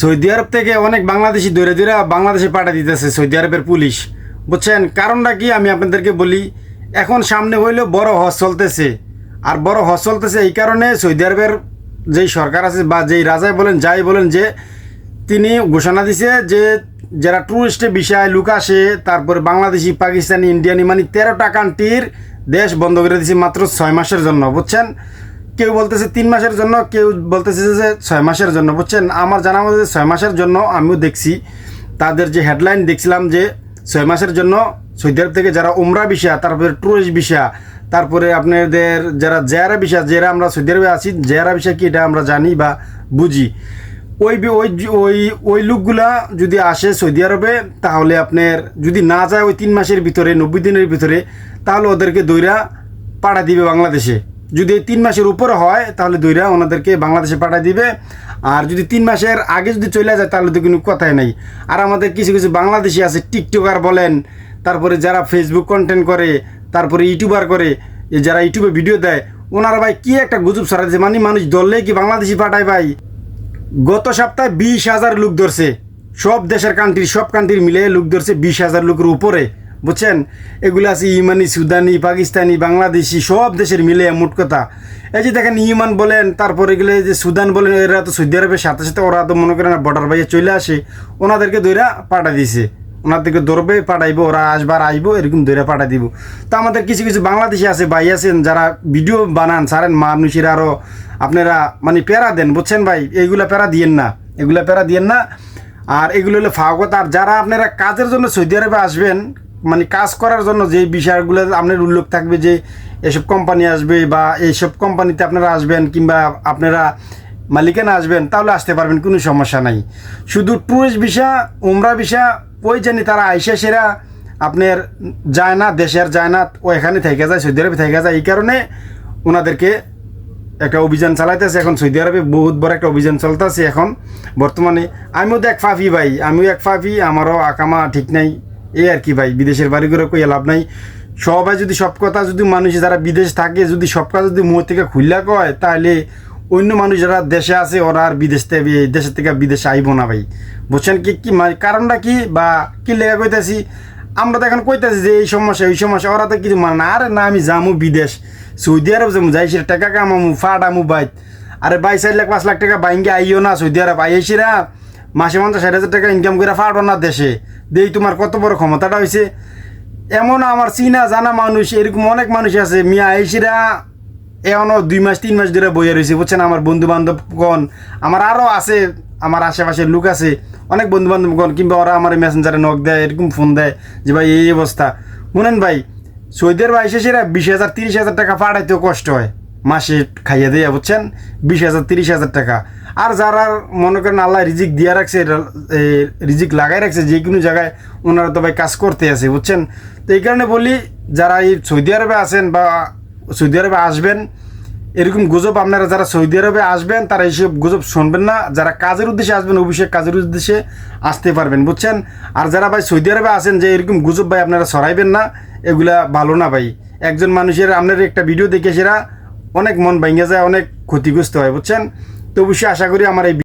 Saudi আরব থেকে অনেক বাংলাদেশি দৌড়ে দৌড়ে বাংলাদেশে পাঠিয়ে দিতেছে সৌদি আরবের পুলিশ। বুঝছেন? কারণটা কি? আমি আপনাদেরকে বলি, এখন সামনে হইলেও বড় হজ চলতেছে। আর বড় হজ চলতেছে এই কারণে সৌদি আরবের যেই সরকার আছে বা যেই রাজাই বলেন, যাই বলেন যে, তিনি ঘোষণা দিছে যে, যারা ট্যুরিস্টে বিষয় লুক আসে, তারপরে বাংলাদেশি, পাকিস্তানি ইন্ডিয়ানি মানে তেরোটা কান্ট্রির দেশ বন্ধ করে দিছে মাত্র ছয় মাসের জন্য, বুঝছেন? কেউ বলতেছে তিন মাসের জন্য, কেউ বলতেছে যে ছয় মাসের জন্য। বুঝছেন? আমার জানা মতে ছয় মাসের জন্য আমিও দেখছি। তাদের যে হেডলাইন দেখছিলাম যে ছয় মাসের জন্য সৌদি আরব থেকে যারা উমরা বিষয়া তারপরে ট্যুরিস্ট বিষয়া তারপরে আপনাদের যারা জেয়ারা বিষয় যারা আমরা সৌদি আরবে আছি, জেয়ারা বিষয় কি এটা আমরা জানি বা বুঝি। ওই ওই ওই ওই লোকগুলা যদি আসে সৌদি আরবে, তাহলে আপনার যদি না যায় ওই তিন মাসের ভিতরে, নব্বই দিনের ভিতরে, তাহলে ওদেরকে দইরা পাঠা দিবে বাংলাদেশে। যদি তিন মাসের উপরে হয়, তাহলে দইরা ওনাদেরকে বাংলাদেশে পাঠা দিবে। আর যদি তিন মাসের আগে যদি চলে যায়, তাহলে তো কোনো কথাই নাই। আর আমাদের কিছু কিছু বাংলাদেশি আছে, টিকটকার বলেন, তারপরে যারা ফেসবুক কন্টেন্ট করে, তারপরে ইউটিউবার করে যারা ইউটিউবে ভিডিও দেয়, ওনারা ভাই কী একটা গুজব ছড়া দিচ্ছে মানে মানুষ ধরলে কি বাংলাদেশি পাঠায় ভাই? গত সপ্তাহে বিশ হাজার লোক ধরছে। সব দেশের কান্ট্রি সব কান্ট্রি মিলে লোক ধরছে বিশ হাজার লোকের উপরে। বুঝছেন? এগুলো আছে ইমানি, সুদানি, পাকিস্তানি, বাংলাদেশি, সব দেশের মিলে মোট কথা। এই যে দেখেন, ইমান বলেন, তারপরে এগুলো যে সুদান বলেন, এরা তো সৌদি আরবের সাথে সাথে, ওরা তো মনে করেন বর্ডার বাইরে চলে আসে, ওনাদেরকে দইরা পাঠা দিছে। ওনাদেরকে ধরবে, পাঠাইবো, ওরা আসবার আইবো, এরকম ধরে পাঠা দিব। তো আমাদের কিছু কিছু বাংলাদেশি আছে, ভাই আছেন, যারা ভিডিও বানান সারেন মানুষের আরও আপনারা মানে প্যারা দেন, বুঝছেন ভাই? এইগুলা প্যারা দিয়েন না, এগুলা প্যারা দিয়েন না। আর এগুলো হলো ফাও কথা আর যারা আপনারা কাজের জন্য সৌদি আরবে আসবেন মানে কাজ করার জন্য যে বিষয়গুলো আপনার উল্লেখ থাকবে যে এসব কোম্পানি আসবে বা এইসব কোম্পানিতে আপনারা আসবেন কিংবা আপনারা মালিকানা আসবেন, তাহলে আসতে পারবেন, কোনো সমস্যা নাই। শুধু ট্যুরিস্ট ভিসা উমরা ভিসা ওই জানি তারা আইসা সেরা আপনার যায় না দেশের যায় না ও এখানে থেকে যায়, সৌদি আরবে থেকে যায়। এই কারণে ওনাদেরকে একটা অভিযান চালাইতেছে এখন। সৌদি আরবে বহুত বড় একটা অভিযান চলতেছে এখন বর্তমানে। আমিও তো এক ফাফি ভাই, আমিও এক ফাফি, আমারও আকামা ঠিক নাই। এই আর কি ভাই, বিদেশের বাড়ি করে কই লাভ নাই। সবাই যদি সব কথা যদি মানুষ যারা বিদেশ থাকে, যদি সব কথা যদি মুখ থেকে খুললা কয়, তাহলে অন্য মানুষ যারা দেশে আছে, ওরা আর বিদেশ থেকে দেশের থেকে বিদেশে আইব না ভাই। বুঝছেন কি কি মানে কারণটা কি? বা কি লেখা কইতাছি? আমরা তো এখন কইতাছি যে এই সমস্যা এই সমস্যা, ওরা তো কিছু মানে আরে না, আমি যামু বিদেশ। সৌদি আরব যাব যাই সে টাকা কামামু, ফাটামু বাইত। আরে বাই চার লাখ, পাঁচ লাখ টাকা বাইঙ্গে আইও না সৌদি আরব আইসিরা মাসে পঞ্চাশ ষাট হাজার টাকা ইনকাম করে ফাটো না দেশে। দেই তোমার কত বড় ক্ষমতাটা হয়েছে এমন আমার চিনা জানা মানুষ, এরকম অনেক মানুষ আছে, মিয়া আইসিরা এখনও দুই মাস, তিন মাস ধরে বইয়ে রয়েছে বুঝছেন? আমার বন্ধু বান্ধব গণ, আমার আরও আছে, আমার আশেপাশের লোক আছে, অনেক বন্ধু বান্ধব গণ, কিংবা ওরা আমার মেসেঞ্জারে নক দেয়, এরকম ফোন দেয়, যে ভাই, এই অবস্থা। শুনেন ভাই সৌদের ভাই সেরা বিশ হাজার, তিরিশ হাজার টাকা পাঠাইতেও কষ্ট হয়। মাসে খাইয়ে দেয়া, বুঝছেন? বিশ হাজার, তিরিশ হাজার টাকা। আর যারা মনে করেন আল্লাহ রিজিক দিয়ে রাখছে রিজিক লাগাই রাখছে, যে কোনো জায়গায় ওনারা তো ভাই কাজ করতে আছে, বুঝছেন? তো এই কারণে বলি, যারা এই সৌদি আরবে আছেন বা সৌদি আরবে আসবেন, এরকম গুজব আপনারা যারা সৌদি আরবে আসবেন, তারা এইসব গুজব শুনবেন না। যারা কাজের উদ্দেশ্যে আসবেন, অবশ্যই কাজের উদ্দেশ্যে আসতে পারবেন, বুঝছেন? আর যারা ভাই সৌদি আরবে আসেন যে এরকম গুজব ভাই আপনারা সরাইবেন না, এগুলা ভালো না ভাই। একজন মানুষের, আপনার একটা ভিডিও দেখে সেরা অনেক মন ভেঙে যায় অনেক ক্ষতিগ্রস্ত হয় বুঝছেন? তো অবশ্যই আশা করি আমার এই